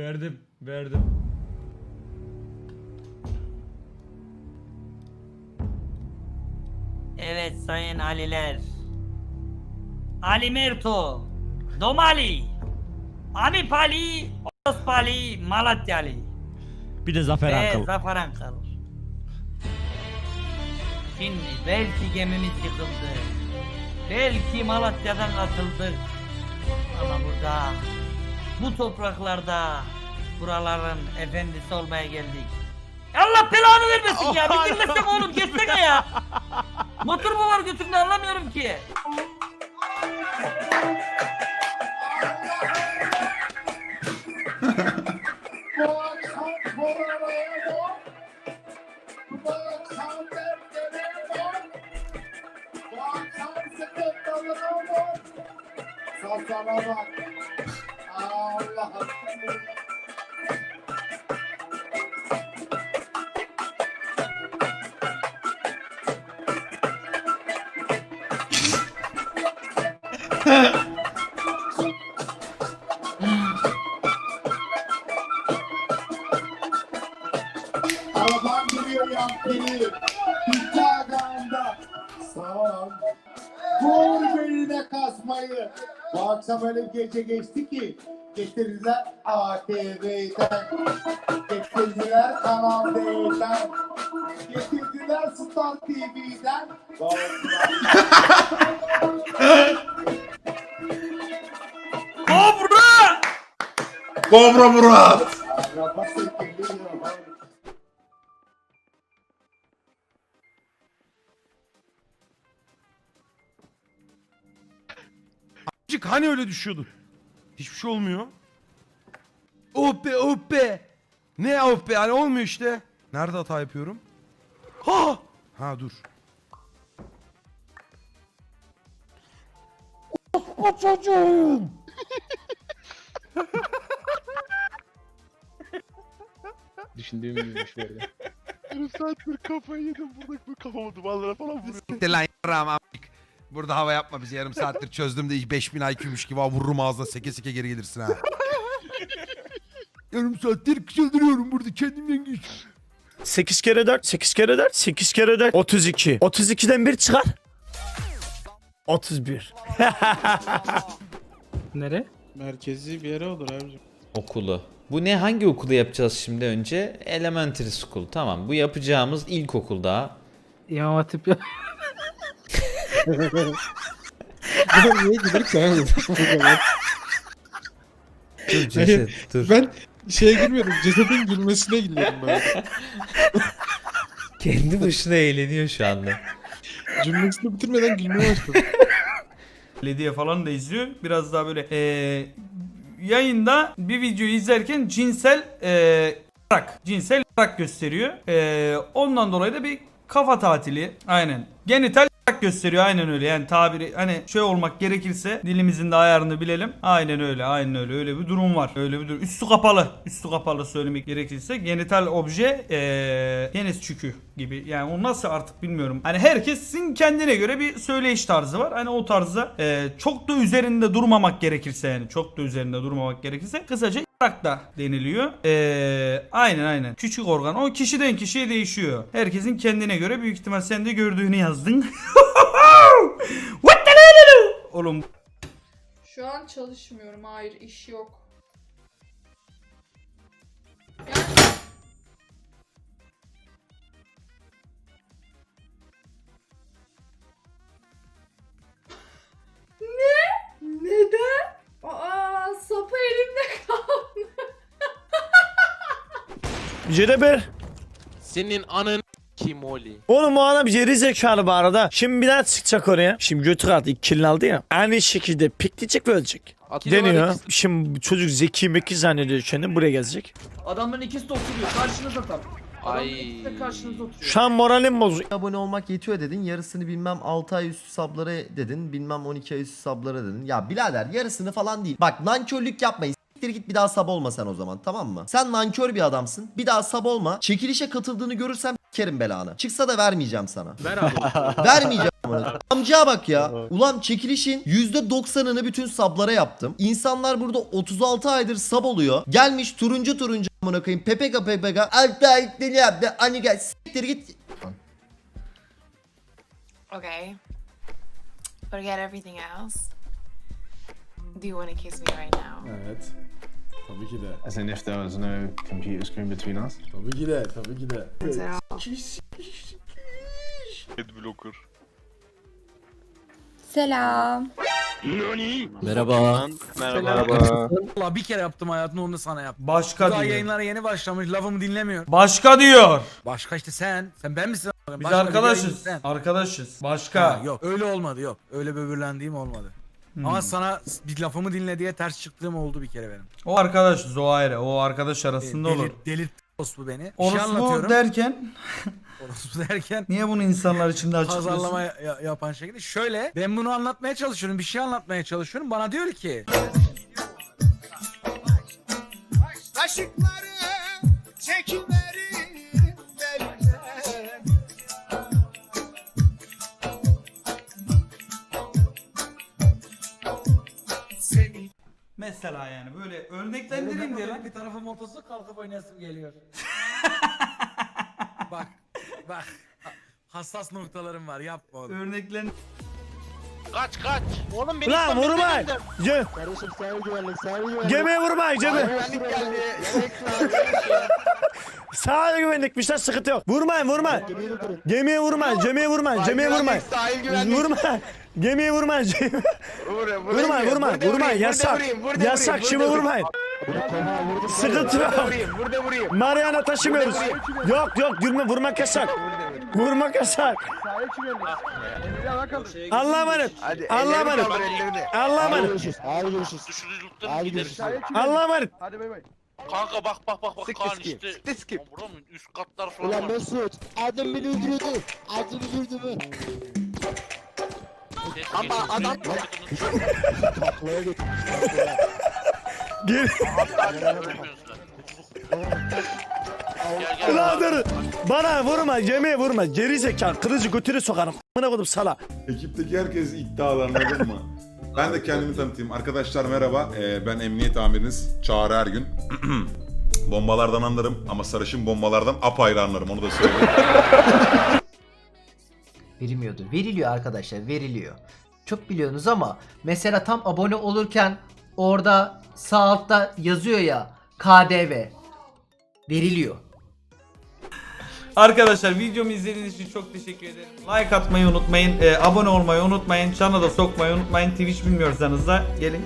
Verdim, verdim. Evet sayın Aliler. Ali Merto, Domali, Amipali, Ospali, Malatyali Bir de Zafer ve Akıl. Zafer Ankal. Şimdi belki gemimiz yıkıldı. Belki Malatya'dan atıldık. Ama burada, bu topraklarda buraların efendisi olmaya geldik. Allah belanı vermesin ya. Bir dinlesek oğlum geçsene ya. Motor mu var götümde anlamıyorum ki. Sana bak. Araban geliyor yan beni. Bitti aganda. Sağ ol. Vur beline gece geçti ki getirdiler ATV'den. Getirdiler Kanal D'den. Getirdiler Star TV'den. Kobra! Kobra Murat. Hani öyle düşüyordun? Hiçbir şey olmuyor. Oh be oh be. Ne oh be hani olmuyor işte. Nerede hata yapıyorum? Ha! Ha dur. O çocuğum. Düşündüğüm gibiymiş arada. Yarım saattir kafayı yedim burada bu kafamı duvarlara falan vuruyor. Siktir lan yarrağım. Burada hava yapma bizi yarım saattir çözdüm de 5000 IQ'muş gibi ha, vururum ağzına seke seke geri gelirsin ha. yarım saattir çıldırıyorum burada kendimden güç. 8 kere 4, 8 kere 4, 8 kere 4, 32. 32'den 1 çıkar. 31. Nere? Merkezi bir yere olur abicim. Okulu. Bu ne hangi okulu yapacağız şimdi önce? Elementary School. Tamam. Bu yapacağımız ilkokul daha. İmam Hatip ya. Niye giderek devam Dur ceset dur. Ben şeye girmiyorum. Cesedin gülmesine gülüyorum ben. Kendi başına eğleniyor şu anda. Cümlesini bitirmeden gülmeye başladım. Belediye falan da izliyor. Biraz daha böyle eee, yayında bir videoyu izlerken cinsel eee yarak, cinsel yarak gösteriyor. Eee, ondan dolayı da bir kafa tatili. Aynen. Genital gösteriyor aynen öyle. Yani tabiri hani şey olmak gerekirse dilimizin de ayarını bilelim. Aynen öyle. Aynen öyle. Öyle bir durum var. Öyle bir durum. Üstü kapalı. Üstü kapalı söylemek gerekirse genital obje eee penis çükü gibi. Yani o nasıl artık bilmiyorum. Hani herkesin kendine göre bir söyleyiş tarzı var. Hani o tarzda eee, çok da üzerinde durmamak gerekirse yani çok da üzerinde durmamak gerekirse kısaca yarak da deniliyor. Eee, aynen aynen. Küçük organ. O kişiden kişiye değişiyor. Herkesin kendine göre büyük ihtimal sen de gördüğünü yazdın. What the hell? Oğlum Şu an çalışmıyorum. Hayır, iş yok. Yani... Ne? Neden? Aa, sapı elimde kaldı. Cereber. Senin anın kim Oli? Oğlum o adam geri zekalı bu arada. Şimdi bir daha çıkacak oraya. Şimdi götür artık iki kilini aldı ya. Aynı şekilde pikleyecek ve ölecek. Deniyor. Şimdi bu çocuk zeki meki zannediyor kendini buraya gelecek. Adamların ikisi de oturuyor. Karşınızda tam. Adamların Ay. ikisi de karşınızda oturuyor. Şu an moralim bozuk. abone olmak yetiyor dedin. Yarısını bilmem 6 ay üstü sablara dedin. Bilmem 12 ay üstü sablara dedin. Ya birader yarısını falan değil. Bak nankörlük yapmayın. Siktir git bir daha sab olma sen o zaman tamam mı? Sen nankör bir adamsın. Bir daha sab olma. Çekilişe katıldığını görürsem Kerim belanı. Çıksa da vermeyeceğim sana. Ver abi. Vermeyeceğim. Amcaya bak ya. Ulan çekilişin %90'ını bütün sablara yaptım. İnsanlar burada 36 aydır sab oluyor. Gelmiş turuncu turuncu amına koyayım. Pepeka pepeka. Altta ne yaptı? Hani gel siktir git. Okay. Forget everything else. Do you want to kiss me right now? Evet. Tabii ki de. As in if there was no computer screen between us. Tabii ki de. Tabii ki de. All? Adblocker. Selam. Merhaba. Merhaba. Valla bir kere yaptım hayatımda onu da sana yap. Başka Daha diyor. yayınlara yeni başlamış lafımı dinlemiyor. Başka diyor. Başka işte sen. Sen ben misin? Biz Başka arkadaşız. sen. Arkadaşız. Başka. Ha, yok öyle olmadı yok. Öyle böbürlendiğim olmadı. Ama sana bir lafımı dinle diye ters çıktığım oldu bir kere benim. O arkadaşız o ayrı. O arkadaş arasında Delir, olur. Delirt bu beni. Bir şey Orospu anlatıyorum. derken Orospu derken niye bunu insanlar içinde açıklıyorsun? pazarlama ya- yapan şekilde. Şöyle ben bunu anlatmaya çalışıyorum. Bir şey anlatmaya çalışıyorum. Bana diyor ki Mesela yani böyle örneklendireyim diye lan. bir tarafı motosu kalkıp oynasım geliyor. bak bak hassas noktalarım var yapma oğlum. Örneklen Kaç kaç. Oğlum beni Lan vurmayın. Cem. Kardeşim sahil güvenlik, sahil güvenlik. Gemiye vurmayın Cem'i. Güvenlik geldi. Sağ güvenlikmiş lan sıkıntı yok. Vurmayın vurmayın. Gemiye vurmayın. Gemiye vurmayın. Gemiye vurmayın. Sahil güvenlik. Vurmayın. Gemiye vurmayın. Vurmayın vurmayın. Vurmayın yasak. Yasak şimdi vurmayın. Sıkıntı yok. Vurayım, burada vurayım. Mariana taşımıyoruz. Yok yok gülme vurmak yasak. Vurmak yasak. Sahil güvenlik. Emre bakalım. Allah'a emanet. Ellerini emanet. Allah'a emanet. Hadi görüşürüz. Mi görüşürüz. Allah'a emanet. Hadi bay bay. Kanka bak bak bak bak Skip, Kaan skip. işte. Skip, skip. Buranın üst katlar falan Ulan var. Mesut. Adam beni öldürdü. Adam öldürdü mü? Ama adam Taklaya götür. Gel. Gel gel. Ulan dur. Bana vurma. Gemiye vurma. Geri zekalı. Kılıcı götürü sokarım. Amına koydum sala. Ekipteki herkes iddialı anladın mı? Ben de kendimi tanıtayım. Arkadaşlar merhaba. Ee, ben emniyet amiriniz Çağrı Ergün. Bombalardan anlarım ama sarışın bombalardan apayrı anlarım onu da söyleyeyim. Verilmiyordur. Veriliyor arkadaşlar veriliyor. Çok biliyorsunuz ama mesela tam abone olurken orada sağ altta yazıyor ya KDV. Veriliyor. Arkadaşlar videomu izlediğiniz için çok teşekkür ederim. Like atmayı unutmayın. e, abone olmayı unutmayın. Çana da sokmayı unutmayın. Twitch bilmiyorsanız da gelin.